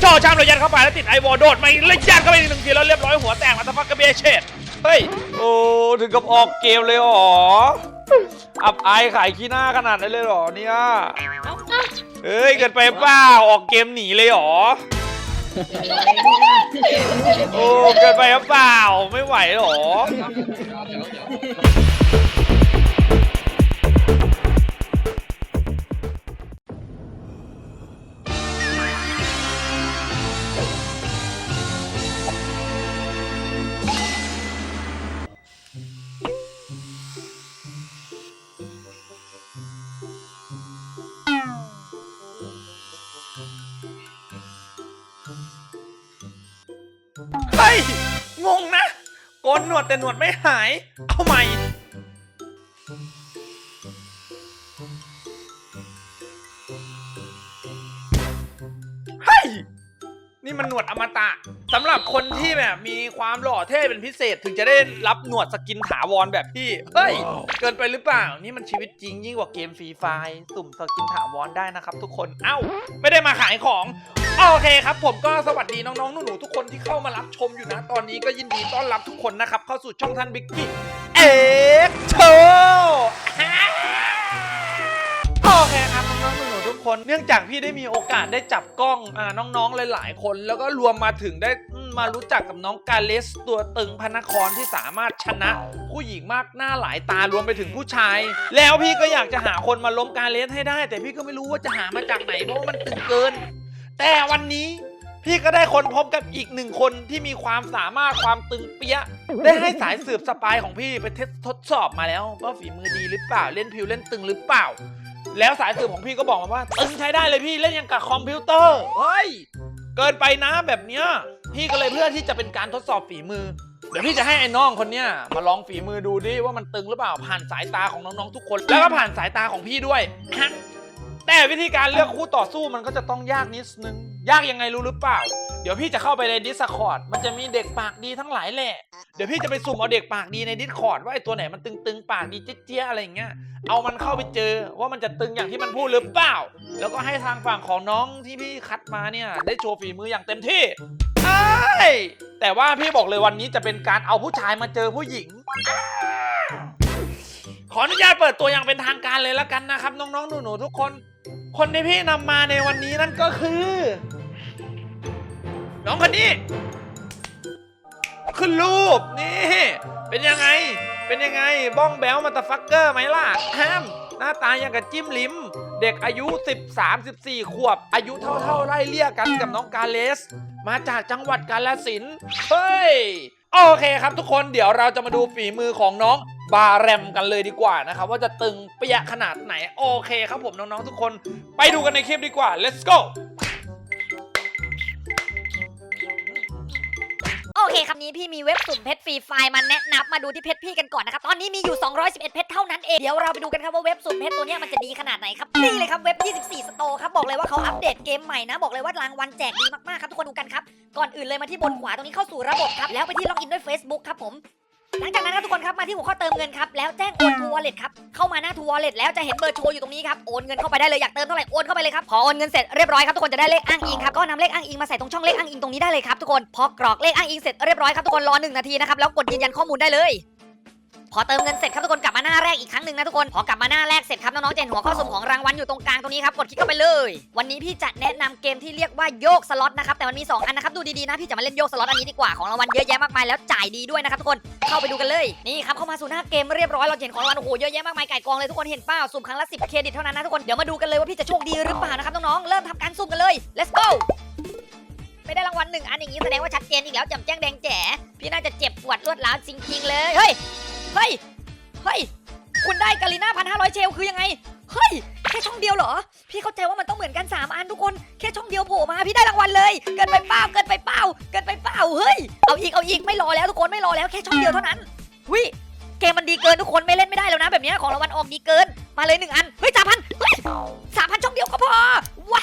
โชว์ชามเรายัดเข้าไปแล้วติดไอวอลโดดมาแล้วยัดเข้าไปอีกหนึ่งทีแล้วเรียบร้อยหัวแตกมาตะฟักกระเบียเชดเฮ้ยโอ้ถึงกับออกเกมเลยหรออับอายขายขี้หน้าขนาดนั้นเลยหรอเนี่ยเฮ้ยเกินไปเปล่าออกเกมหนีเลยหรอโอ้เกินไปหรือเปล่าไม่ไหวหรอ วดแต่หนวดไม่หาย เอาใหม่ เฮ้ย นี่มันหนวดอมตะสำหรับคนที่แบบมีความหล่อเท่เป็นพิเศษถึงจะได้รับหนวดสกินถาวรแบบพี่ เฮ้ย เกินไปหรือเปล่า นี่มันชีวิตจริงยิ่งกว่าเกมฟรีไฟล์สุ่มสกินถาวรได้นะครับทุกคน เอ้า ไม่ได้มาขายของ โอเคครับผมก็สวัสดีน้องๆหนูๆทุกคนที่เข้ามารับชมอยู่นะ ตอนนี้ก็ยินดีต้อนรับทุกคนนะครับ เข้าสู่ช่องท่านบิ๊กกี้เอ็กโชโอเคครับน้องๆหนูๆทุกคนเนื่องจากพี่ได้มีโอกาสได้จับกล้องอ่าน้องๆหลายๆคน แล้วก็รวมมาถึงได้อืมมารู้จักกับน้องกาเลสตัวตึงพระนครที่สามารถชนะ ผู้หญิงมากหน้าหลายตารวมไปถึงผู้ชาย แล้วพี่ก็อยากจะหาคนมาล้มกาเลสให้ได้ แต่พี่ก็ไม่รู้ว่าจะหามาจากไหนเพราะว่ามันตึงเกิน แต่วันนี้พี่ก็ได้คนพบกับอีกหนึ่งคนที่มีความสามารถความตึงเปี้ย ได้ให้สายสืบสปายของพี่ไปเทสทดสอบมาแล้วว่าฝีมือดีหรือเปล่าเล่นพิวเล่นตึงหรือเปล่า แล้วสายสืบของพี่ก็บอกมาว่าตึงใช้ได้เลยพี่เล่นย่างกับคอมพิวเตอร์เฮ้ยเกินไปนะแบบเนี้ยพี่ก็เลยเพื่อที่จะเป็นการทดสอบฝีมือ เดี๋ยวพี่จะให้ไอ้น้องคนเนี้ยมาลองฝีมือดูดิว่ามันตึงหรือเปล่าผ่านสายตาของน้องๆทุกคน แล้วก็ผ่านสายตาของพี่ด้วยฮะ แต่วิธีการเลือกคู่ต่อสู้มันก็จะต้องยากนิดนึง ยากยังไงรู้หรือเปล่า เดี๋ยวพี่จะเข้าไปในดิสคอร์ดมันจะมีเด็กปากดีทั้งหลายแหละ เดี๋ยวพี่จะไปสุ่มเอาเด็กปากดีในดิสคอร์ดว่าไอ้ตัวไหนมันตึงๆ ปากดีเจี๊ยๆอะไรอย่างเงี้ย เอามันเข้าไปเจอว่ามันจะตึงอย่างที่มันพูดหรือเปล่า แล้วก็ให้ทางฝั่งของน้องที่พี่คัดมาเนี่ยได้โชว์ฝีมืออย่างเต็มที่ใช่แต่ว่าพี่บอกเลยวันนี้จะเป็นการเอาผู้ชายมาเจอผู้หญิงขออนุญาตเปิดตัวอย่างเป็นทางการเลยแล้วกันนะครับ น้องๆ หนูๆ ทุกคน คนที่พี่นำมาในวันนี้นั่นก็คือ น้องคนนี้ ขึ้นรูปนี่ เป็นยังไง เป็นยังไงบ้องแบลมาตาฟักเกอร์ไหมล่ะแฮมหน้าตาอย่างกับจิ้มลิ้ม เด็กอายุ 13 14 ขวบ อายุเท่าๆไล่เลี่ยกันกับน้องกาเลส มาจากจังหวัดกาลสินเฮ้ย โอเคครับทุกคนเดี๋ยวเราจะมาดูฝีมือของน้อง บาแรมกันเลยดีกว่านะครับว่าจะตึงเปียขนาดไหน โอเคครับผมน้องๆทุกคน ไปดูกันในคลิปดีกว่า let's go โอเคครับนี้พี่มีเว็บสุ่มเพชรฟรีไฟล์มาแนะนำมาดูที่เพชรพี่กันก่อนนะครับ ตอนนี้มีอยู่ 211 เพชรเท่านั้นเอง เดี๋ยวเราไปดูกันครับว่าเว็บสุ่มเพชรตัวนี้มันจะดีขนาดไหนครับ นี่เลยครับเว็บ 24 สโตร์ครับ บอกเลยว่าเขาอัปเดตเกมใหม่นะ บอกเลยว่ารางวัลแจกดีมากๆครับทุกคนดูกันครับ ก่อนอื่นเลยมาที่บนขวาตรงนี้เข้าสู่ระบบครับ แล้วไปที่ล็อกอินด้วย Facebook ครับผม หลังจากนั้นครับทุกคนครับมาที่หัวข้อเติมเงินครับแล้วแจ้งโอนทูวอลเล็ตครับเข้ามาหน้าทูวอลเล็ตแล้วจะเห็นเบอร์โชว์อยู่ตรงนี้ครับโอนเงินเข้าไปได้เลยอยากเติมเท่าไหร่โอนเข้าไปเลยครับพอโอนเงินเสร็จเรียบร้อยครับทุกคนจะได้เลขอ้างอิงครับก็นำเลขอ้างอิงมาใส่ตรงช่องเลขอ้างอิงตรงนี้ได้เลยครับทุกคนพอกรอกเลขอ้างอิงเสร็จเรียบร้อยครับทุกคนรอหนึ่งนาทีนะครับแล้วกดยืนยันข้อมูลได้เลย อเติมเงินเสร็จครับทุกคนกลับมาหน้าแรกอีกครั้งหนึ่งนะทุกคนพอกลับมาหน้าแรกเสร็จครับน้องๆจะเห็นหัวข้อสุ่มของรางวัลอยู่ตรงกลางตรงนี้ครับกดคลิกเข้าไปเลย วันนี้พี่จะแนะนำเกมที่เรียกว่าโยกสล็อตนะครับแต่มันมีสองอันนะครับดูดีๆนะพี่จะมาเล่นโยกสล็อตอันนี้ดีกว่าของรางวัลเยอะแยะมากมายแล้วจ่ายดีด้วยนะครับทุกคนเข้าไปดูกันเลยนี่ครับเข้ามาสู่หน้าเกมเรียบร้อยเราเห็นของรางวัลโอ้โหเยอะแยะมากมายไก่กองเลยทุกคนเห็นเปล่าสุ่มครั้งละ10เครดิตเท่านั้นนะทุกคนเดี๋ยวมาดูกันเลยว่าพี่จะโชคดีหรือเปล่านะครับน้องๆเริ่มทำการสุ่มกันเลย let's go ไม่ได้รางวัลหนึ่งอันอย่างนี้แสดงว่าชัดเจนอีกแล้วจำแจ้งแดงแจ๋พี่น่าจะเจ็บปวดรวดร้าวจริงๆเลยเฮ้ย เฮ้ย เฮ้ย คุณได้กาลิน่าพันห้าร้อยเชลคือยังไง เฮ้ย แค่ช่องเดียวเหรอ พี่เข้าใจว่ามันต้องเหมือนกัน 3 อันทุกคน แค่ช่องเดียวโผล่มาพี่ได้รางวัลเลย เกินไปเปล่า เกินไปเปล่า เกินไปเปล่า เฮ้ย เอาอีก เอาอีก ไม่รอแล้วทุกคน ไม่รอแล้วแค่ช่องเดียวเท่านั้นหุยเกมมันดีเกินทุกคนไม่เล่นไม่ได้แล้วนะ แบบนี้ของรางวัลออกดีเกิน มาเลยหนึ่งอัน เฮ้ยสามพันเฮ้ยสามพันช่องเดียวก็พอว้า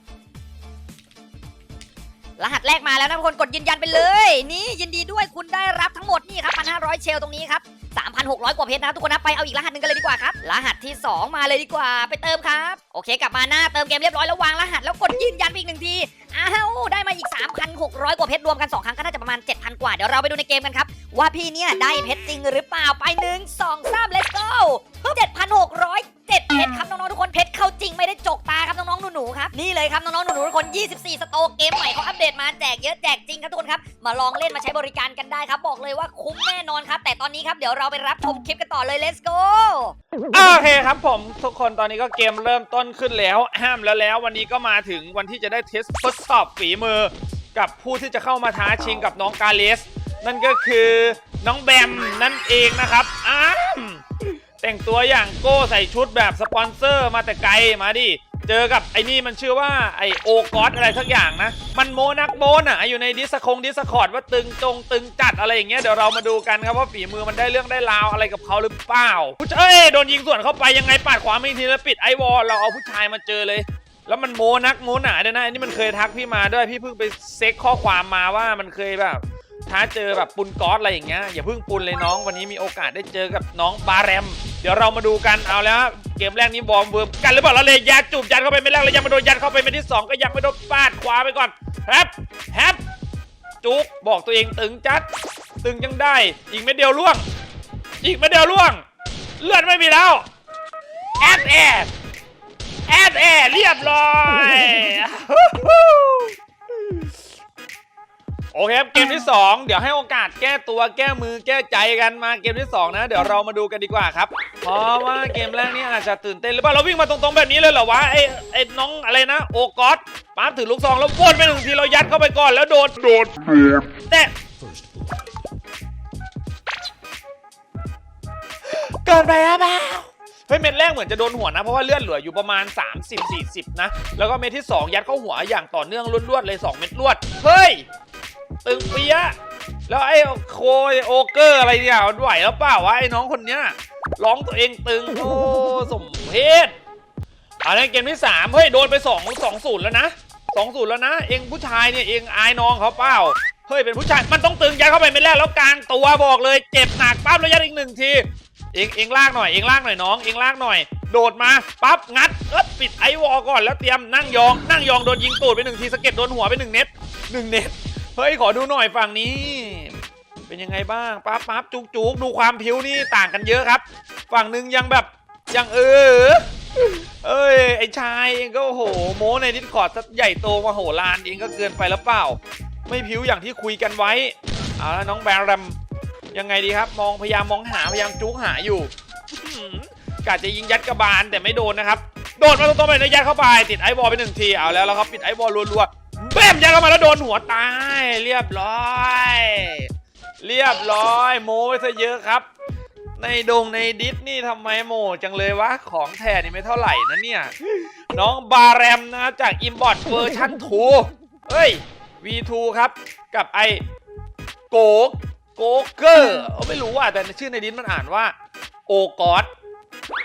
รหัสแรกมาแล้วนะทุกคนกดยืนยันไปเลย นี่ยินดีด้วยคุณได้รับทั้งหมดนี่ครับ1,500เชลตรงนี้ครับ3,600 กว่าเพชรนะทุกคนนะไปเอาอีกรหัสหนึ่งกันเลยดีกว่าครับ รหัสที่ 2 มาเลยดีกว่าไปเติมครับ โอเค กลับมาหน้าเติมเกมเรียบร้อยแล้ววางรหัสแล้วกดยืนยันอีกหนึ่งทีอ้าวได้มาอีก 3,600 กว่าเพชรรวมกัน 2 ครั้งก็น่าจะประมาณ 7,000 กว่า เดี๋ยวเราไปดูในเกมกันครับ ว่าพี่เนี่ยได้เพชรจริงหรือเปล่าไปหนึ่งสองสาม let's go 7,600 7เพชรครับน้องๆทุกคนเพชรเข้าจริงไม่ได้จกตาครับน้องๆหนูๆครับนี่เลยครับน้องๆหนูๆทุกคน 24 สโตร์เกมใหม่เขาอัปเดตมาแจกเยอะแจกจริงครับทุกคนครับมาลองเล่นมาใช้บริการกันได้ครับบอกเลยว่าคุ้มแน่นอนครับ แต่ตอนนี้ครับเดี๋ยวเราไปรับชมคลิปกันต่อเลย let's go โอเคครับผมทุกคนตอนนี้ก็เกมเริ่มต้นขึ้นแล้วห้ามแล้วแล้ววันนี้ก็มาถึงวันที่จะได้เทสทดสอบฝีมือ กับผู้ที่จะเข้ามาท้าชิงกับน้องกาเลส นั่นก็คือน้องแบมนั่นเองนะครับอ้าม แต่งตัวอย่างโก้ใส่ชุดแบบสปอนเซอร์มาแต่ไกลมาดิ เจอกับไอ้นี่มันชื่อว่าไอโอกอสอะไรสักอย่างนะ มันโมนักโมนอะอยู่ในดิสคงดิสคอร์ดว่าตึงจงตึงจัดอะไรอย่างเงี้ยเดี๋ยวเรามาดูกันครับว่าฝีมือมันได้เรื่องได้ราวอะไรกับเขาหรือเปล่าผู้ชายเอ้ยโดนยิงสวนเข้าไปยังไงปาดขวาไม่ทีแล้วปิดไอวอลเราเอาผู้ชายมาเจอเลย แล้วมันโมนักโมหนาด้วยนะอันนี้มันเคยทักพี่มาด้วยพี่เพิ่งไปเซ็กข้อความมาว่ามันเคยแบบ ท้าเจอแบบปุนก๊อตอะไรอย่างเงี้ยอย่าเพิ่งปุนเลยน้องวันนี้มีโอกาสได้เจอกับน้องบาแรม เดี๋ยวเรามาดูกันเอาแล้วเกมแรกนี้บอมเวิร์มกันหรือเปล่าเราเลยยัดจูบยัดเข้าไปไม่แรกเลยยังไม่โดนยัดเข้าไปไม่ที่สองก็ยังไม่โดนปาดขวาไปก่อนแฮปแฮปจุกบอกตัวเองตึงจัด ตึงยังได้ อีกไม่เดียวล่วง อีกไม่เดียวล่วง เลือดไม่มีแล้วแอดแอดแอดแอดเรียบร้อย โอเคครับเกมที่ 2 เดี๋ยวให้โอกาสแก้ตัวแก้มือแก้ใจกันมาเกมที่ 2 นะ เดี๋ยวเรามาดูกันดีกว่าครับ เพราะว่าเกมแรกนี่อาจจะตื่นเต้นหรือเปล่าเราวิ่งมาตรงๆแบบนี้เลยเหรอวะไอ้ไอ้น้องอะไรนะ โอกอสป๊าถือลูกซองแล้ววนไปหนึ่งทีเรายัดเข้าไปก่อนแล้วโดนโดนแต่ เกินไปแล้วเปล่าเฮ้ยเม็ดแรกเหมือนจะโดนหัวนะ เพราะว่าเลือดเหลืออยู่ประมาณ 30-40 นะ แล้วก็เม็ดที่ 2 ยัดเข้าหัวอย่างต่อเนื่องรวดๆเลย 2 เม็ดรวด เฮ้ย ตึงเปียะแล้วไอ้โคยโอเกอร์อะไรเนี่ยมันไหวแล้วเปล่าวะไอ้น้องคนเนี้ยร้องตัวเองตึง โอ้สมเพศเอาในเกมที่สามเฮ้ยโดนไปสองสองศูนย์แล้วนะสองศูนย์แล้วนะ เองผู้ชายเนี่ยเองอายน้องเขาเปล่าเฮ้ยเป็นผู้ชายมันต้องตึงยัดเข้าไปไม่แรกแล้วกลางตัวบอกเลยเจ็บหนักปั๊บแล้วยัดอีกหนึ่งทีเองเองลากหน่อยเองลากหน่อยน้องเองลากหน่อย โดดมาปั๊บงัดเอ๊บปิดไอวอลก่อนแล้วเตรียมนั่งยองนั่งยองโดนยิงตูดไปหนึ่งทีสเก็ดโดนหัวไปหนึ่งเน็ตหนึ่งเน็ต ฮ้ยขอดูหน่อยฝั่งนี้ เป็นยังไงบ้างปั๊บปั๊บจุกจุกดูความผิวนี่ต่างกันเยอะครับ ฝั่งหนึ่งยังแบบยังเออเอ้ยไอชายเองก็โหโมในดิสคอร์ดซะใหญ่โตมาโหฬารเองก็เกินไปแล้วเปล่า ไม่ผิวอย่างที่คุยกันไว้เอาละน้องแบรมยังไงดีครับ มองพยายามมองหาพยายามจุกหาอยู่กะจะยิงยัดกระบาลแต่ไม่โดนนะครับ โดดมาตรงๆไปแล้วยัดเข้าไปติดไอบอลไปหนึ่งทีเอาแล้วแล้วครับปิดไอบอลรัวๆ แบมยัดเข้ามาแล้วโดนหัวตาย เรียบร้อย เรียบร้อย โม้ไปซะเยอะครับ ในดงในดิสนี่ทำไมโมจังเลยวะ ของแท้นี่ไม่เท่าไหร่นะเนี่ย น้องบาแรมนะจากอิมบอ t เวอร์ชัน2เฮ้ย V2 ครับ กับไอโกกโกเกอร์ไม่รู้ว่าแต่ชื่อในดิสมันอ่านว่า โอกอส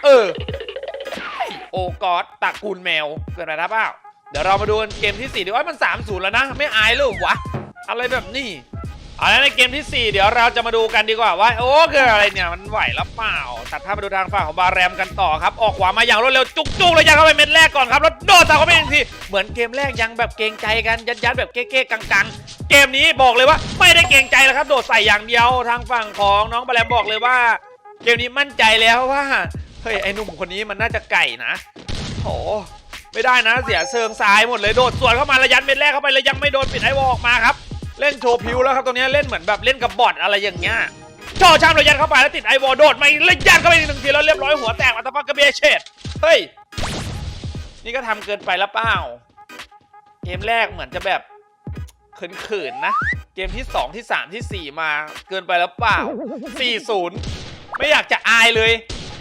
เออ โอกอสตระกูลแมว เกิดอะไรนะเปล่า เดี๋ยวเรามาดูกันเกมที่ 4 ดีว่ามัน 3 0 แล้วนะ ไม่อายเลยวะ อะไรแบบนี้เอาแล้วในเกมที่ 4 เดี๋ยวเราจะมาดูกันดีกว่าว่าโอ้เกิดอะไรเนี่ยมันไหวแล้วเปล่าตัดภาพไปดูทางฝั่งของบาแรมกันต่อครับ ออกขวามาอย่างรวดเร็วจุกๆเลยยัดเข้าไปเม็ดแรกก่อนครับแล้วโดดใส่เข้าไปอีกทีเหมือนเกมแรกยังแบบเกรงใจกันยัดๆแบบเก๊ๆกังๆ เกมนี้บอกเลยว่าไม่ได้เกรงใจแล้วครับ โดดใส่อย่างเดียวทางฝั่งของน้องบาแรมบอกเลยว่า เกมนี้มั่นใจแล้วว่าเฮ้ยไอ้หนุ่มคนนี้มันน่าจะไก่นะโห ไม่ได้นะเสียเชิงซ้ายหมดเลยโดดสวนเข้ามาระยันเม็ดแรกเข้าไปแล้วยังไม่โดนปิดไอวอลออกมาครับเล่นโชว์พิวแล้วครับตรงนี้เล่นเหมือนแบบเล่นกับบอทอะไรอย่างเงี้ยจ่อชามระยันเข้าไปแล้วติดไอวอลโดดมาระยันเข้าไปอีกหนึ่งทีแล้วเรียบร้อยหัวแตกอัตฟักกระเบียเชดเฮ้ยนี่ก็ทำเกินไปแล้วเปล่าเกมแรกเหมือนจะแบบเขินๆนะ เกมที่ 2 ที่ 3 ที่ 4 มาเกินไปแล้วเปล่า 4-0 ไม่อยากจะอายเลย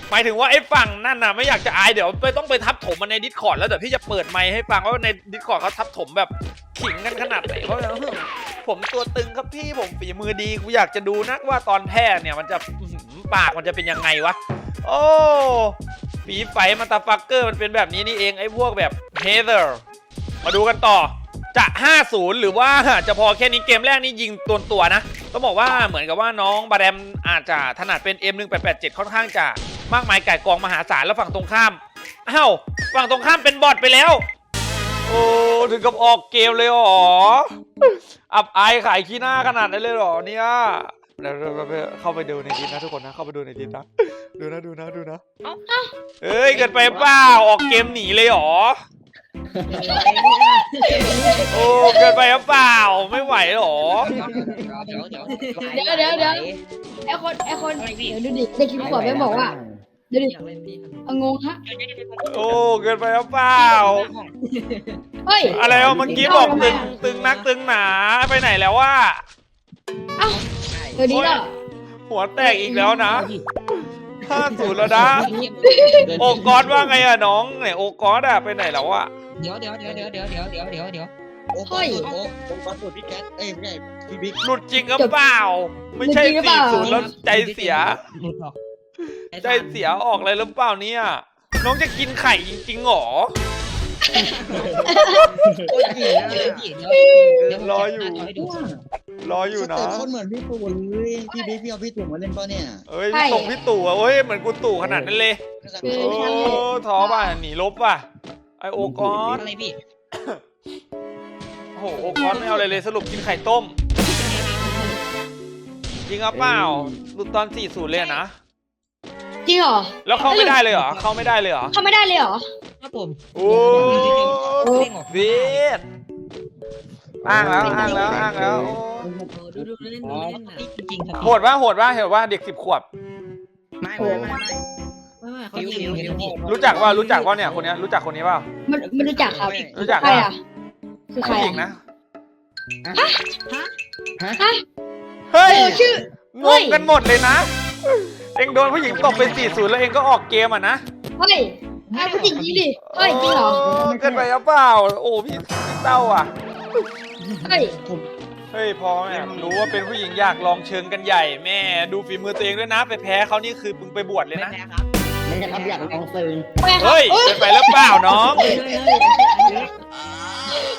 หมายถึงว่าไอ้ฝั่งนั่นน่ะไม่อยากจะอายเดี๋ยวไปต้องไปทับถมมันในดิสคอร์ดแล้วเดี๋ยวพี่จะเปิดไมค์ให้ฟังว่าในดิสคอร์ดเขาทับถมแบบขิงกันขนาดไหนเพราะว่าผมตัวตึงครับพี่ผมฝีมือดีกูอยากจะดูนักว่าตอนแพ้เนี่ยมันจะปากมันจะเป็นยังไงวะ โอ้ฝีไฟมันตาฟักเกอร์มันเป็นแบบนี้นี่เองไอ้พวกแบบเฮเ e อร์มาดูกันต่อจะ 50 หรือว่าจะพอแค่นี้เกมแรกนี่ยิงตัวตัวนะ ต้องบอกว่าเหมือนกับว่าน้องบาแรมอาจจะถนัดเป็น M1887 ค่อนข้างจะ มากมายไก่กองมหาศาลแล้วฝั่งตรงข้ามอ้าวฝั่งตรงข้ามเป็นบอทไปแล้ว โอ้ถึงกับออกเกมเลยหรออับอายขายขี้หน้าขนาดนั้นเลยหรอเนี่ยเดี๋ยวเราไปเข้าไปดูในดิสนะทุกคนนะเข้าไปดูในดิสนะดูนะดูนะดูนะเอ้ยเกินไปเปล่าออกเกมหนีเลยหรอโอ้เกินไปหรือเปล่าไม่ไหวหรอเดี๋ยวเดี๋ยวเดี๋ยวไอคนไอคนเดี๋ยวดูดิเด็กสิบขวบแม่บอกว่า เดี๋ยวดิเอางงฮะ โอ้เกินไปหรือเปล่า เฮ้ย อะไรวะเมื่อกี้บอกตึงตึงนักตึงหนาไปไหนแล้วว่า เอ้าเดี๋ยวนี้เหรอหัวแตกอีกแล้วนะห้าศูนย์แล้วนะ โอกอสว่าไงอะน้องไหนโอกอสอะไปไหนแล้วอะเดี๋ยวเดี๋ยวเดี๋ยวเดี๋ยวเดี๋ยวเดี๋ยวเดี๋ยวเดี๋ยวเดี๋ยวโอ้โหโอ้โหโอ้โหพี่แคทเอ้ยไม่ใช่พี่บิ๊กหลุดจริงหรือเปล่า ไม่ใช่สี่ศูนย์แล้วใจเสียหลุดออก ใจเสียออกเลยหรือเปล่าเนี่ย น้องจะกินไข่จริงๆหรอโอ้ยเหี้ยเดี๋ยวพี่เดี๋ยวเดี๋ยวรออยู่ให้ดูรออยู่สนะเต็ปโคนเหมือนพี่ตู่เลยพี่บิ๊กพี่เอาพี่ตู่มาเล่นเปล่าเนี่ยเอ้ยพี่ตรงพี่ตู่อะเอ้ยเหมือนกูตู่ขนาดนั้นเลยเอโอ้อใช่ท้อป่ะหนีลบป่ะไอโอกอสอะไรพี่โอ้โหโอกอสไม่เอาอะไรเลยสรุปกินไข่ต้มจริงหรือเปล่าหลุดตอนสี่ศูนย์เลยอะนะ จริงเหรอแล้วเข้าไม่ได้เลยเหรอ เข้าไม่ได้เลยเหรอทำไม่ได้เลยเหรอ ครับผมโอ้เบียดอ้างแล้วอ้างแล้วอ้างแล้วโอ้ดูดูเล่นดูเล่นนะจริงๆครับโหดว่าโหดว่าเห็นว่าเด็กสิบขวบ ไม่ไม่ไม่ไม่ไม่เขายิงเดี๋ยวพี่รู้จักว่ารู้จักว่าเนี่ยคนเนี้ยรู้จักคนนี้เปล่ามันไม่รู้จักครับรู้จักใครว่าอะคือใครผู้หญิอะงนะฮะเฮ้ยเออชื่องงกันหมดเลยนะ เองโดนผู้หญิงตบไปสี่ศูนย์แล้วเองก็ออกเกมอะนะเฮ้ยไอ้ผู้หญิงจริงดิเฮ้ยจริงเหรอเกินไปหรือเปล่า โอ้พี่พี่เต้าอะ เฮ้ยเฮ้ยพอแม่รู้ว่าเป็นผู้หญิงอยากลองเชิงกันใหญ่แม่ ดูฝีมือตัวเองด้วยนะ ไปแพ้เขานี่คือมึงไปบวชเลยไม่นะแพ้ครับไม่ใช่ครับอยากลองเซิงไปครับเฮ้ยเฮ้ยเป็นไปหรือเปล่าน้อง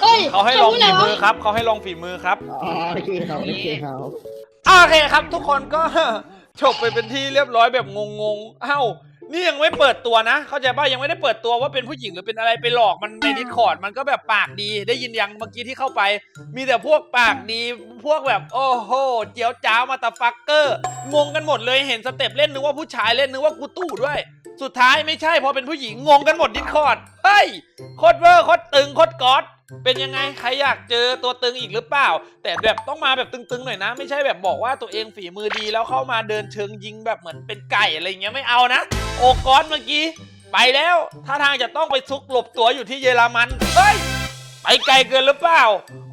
เฮ้ยเขาให้ลองพูดฝีอะไรวะมือครับเขาให้ลองฝีมือครับอ๋อโอเคครับโอเคครับโอเคครับทุกคนก็ จบไปเป็นที่เรียบร้อยแบบงงๆเอ้า นี่ยังไม่เปิดตัวนะ เข้าใจป่ะยังไม่ได้เปิดตัวว่าเป็นผู้หญิงหรือเป็นอะไรไปหลอกมันในดิสคอร์ดมันก็แบบปากดีได้ยินยังเมื่อกี้ที่เข้าไป มีแต่พวกปากดี พวกแบบโอ้โหเจียวจ้าวมาตาฟักเกอร์งงกันหมดเลยเห็นสเต็ปเล่นนึกว่าผู้ชายเล่นนึกว่ากูตู่ด้วย สุดท้ายไม่ใช่พอเป็นผู้หญิงงงกันหมดดิสคอร์ดเฮ้ยโคตรเวอร์โคตรตึงโคตรก๊อต เป็นยังไงใครอยากเจอตัวตึงอีกหรือเปล่า แต่แบบต้องมาแบบตึงๆหน่อยนะ ไม่ใช่แบบบอกว่าตัวเองฝีมือดีแล้วเข้ามาเดินเชิงยิงแบบเหมือนเป็นไก่อะไรเงี้ยไม่เอานะ โอกอนเมื่อกี้ ไปแล้วท่าทางจะต้องไปซุกหลบตัวอยู่ที่เยอรมันเฮ้ย ไปไกลเกินหรือเปล่า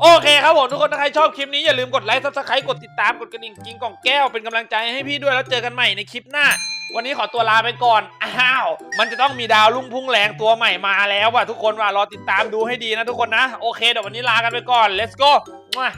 โอเคครับผมทุกคนถ้าใครชอบคลิปนี้อย่าลืมกดไลค์ซับสไครต์กดติดตามกดกระดิ่งกิงกล่องแก้วเป็นกำลังใจให้พี่ด้วยแล้วเจอกันใหม่ในคลิปหน้า วันนี้ขอตัวลาไปก่อน อ้าว มันจะต้องมีดาวลุ่งพุ่งแรงตัวใหม่มาแล้วว่ะทุกคนว่ะรอติดตามดูให้ดีนะทุกคนนะ โอเคเดี๋ยววันนี้ลากันไปก่อน let's go มา